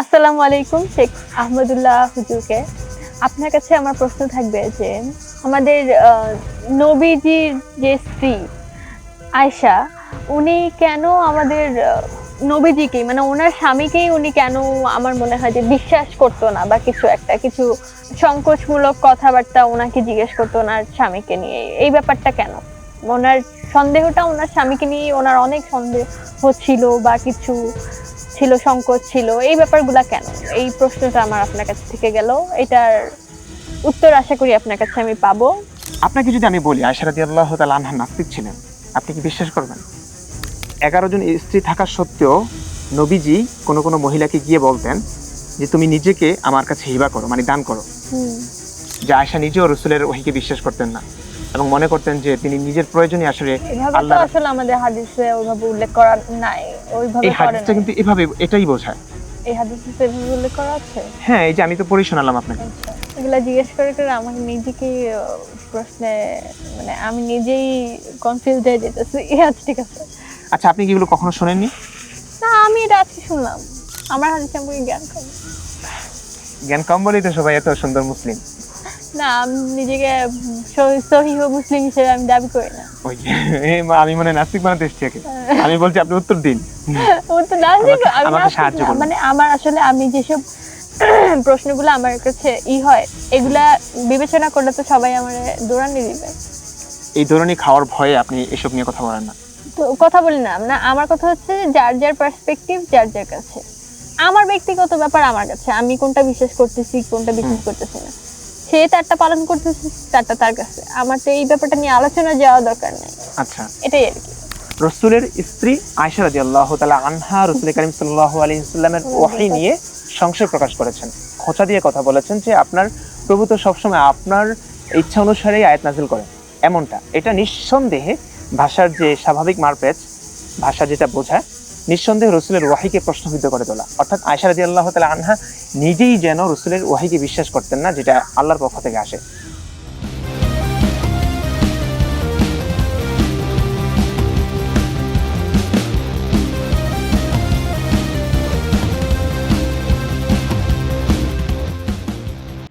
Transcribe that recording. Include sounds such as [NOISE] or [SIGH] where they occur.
আসসালামু আলাইকুম, শেখ আহমদুল্লাহ হুজুরকে। আপনার কাছে আমার প্রশ্ন থাকবে যে, আমাদের নবীজির যে স্ত্রী, আয়শা, উনি কেন আমাদের নবীজিকেই মানে ওনার স্বামীকেই উনি কেন আমার মনে হয় যে বিশ্বাস করতো না বা কিছু একটা, কিছু সংকোচমূলক কথাবার্তা ওনাকে জিজ্ঞেস করতো ওনার স্বামীকে নিয়ে। এই ব্যাপারটা কেন? ওনার সন্দেহটা ওনার স্বামীকে নিয়ে ওনার অনেক সন্দেহ হচ্ছিল বা কিছু ছিল সংকোচ ছিল এই ব্যাপারগুলা কেন? এই প্রশ্নটা আমার আপনার কাছ থেকে গেল। এটার উত্তর আশা করি আপনার কাছে আমি পাবো। আপনাকে যদি আমি বলি আয়সা রাদি আল্লাহ তালা আনহা নাস্তিক ছিলেন আপনি কি বিশ্বাস করবেন? এগারো জন স্ত্রী থাকা সত্ত্বেও নবীজি কোনো কোনো মহিলাকে গিয়ে বলতেন যে তুমি নিজেকে আমার কাছে হিবা করো মানে দান করো। যে আয়সা নিজেও রসুলের ওহিকে বিশ্বাস করতেন না। এবং মনে করতেন যে তিনি নিজের প্রয়োজনই আসলে আল্লাহ আসলে আমাদের হাদিসে ওইভাবে উল্লেখ করা নাই ওইভাবে এই হাদিসটা কিন্তু এভাবে এটাই বোঝায়। এই হাদিসে তো এভাবে উল্লেখ করা আছে? হ্যাঁ এই যে আমি তো পড়ে শোনালাম আপনাকে। আচ্ছা এগুলা জিজ্ঞেস করে করে আমার নিজেকে আহ, প্রশ্নে মানে আমি নিজেই কনফিউজ হয়ে যেতেছি। [LAUGHS] আচ্ছা ঠিক আছে। আচ্ছা আপনি কি এগুলো কখনো শোনেননি? না আমি এটা আজকে শুনলাম। আমার হাদিস সম্পর্কে জ্ঞান কম। জ্ঞান কম বলেই তো সবাই এত সুন্দর মুসলিম। না আমি নিজেকে সহিহ মুসলিম হিসেবে আমি দাবি করি না। আমি মনে হয় নাস্তিক বানাতে এসেছি আমি বলছি আপনি উত্তর দিন। আমি সাহায্য মানে আমার আসলে আমি যেসব [CLEARS THROAT] প্রশ্নগুলো আমার কাছে ই হয় এগুলা বিবেচনা করলে তো সবাই আমার দৌড়ানি দিবে। এই ধরনের খাওয়ার ভয়ে আপনি এসব নিয়ে কথা বলেন না। তো কথা বলি না না আমার কথা হচ্ছে যার যার পার্সপেক্টিভ যার যার কাছে। আমার ব্যক্তিগত ব্যাপার আমার কাছে আমি কোনটা বিশ্বাস করতেছি কোনটা বিশ্বাস করতেছি না। সে তারটা পালন করতেছে তারটা তার কাছে। আমার তো এই ব্যাপারটা নিয়ে আলোচনা যাওয়া দরকার নেই। আচ্ছা। এটাই আর কি। রসুলের স্ত্রী আয়সা রাজি আল্লাহ তালা আনহা রসুল করিম সাল্লাহ আলী ইসলামের ওয়াহি নিয়ে সংশয় প্রকাশ করেছেন। খোঁচা দিয়ে কথা বলেছেন যে আপনার প্রভু তো সবসময় আপনার ইচ্ছা অনুসারেই আয়াত নাজিল করেন। এমনটা। এটা নিঃসন্দেহে ভাষার যে স্বাভাবিক মারপেচ ভাষা যেটা বোঝায় নিঃসন্দেহে রসুলের ওয়াহিকে প্রশ্নবিদ্ধ করে তোলা। অর্থাৎ আয়সা রাজি আল্লাহ তালা আনহা নিজেই যেন রসুলের ওয়াহিকে বিশ্বাস করতেন না, যেটা আল্লাহর পক্ষ থেকে আসে।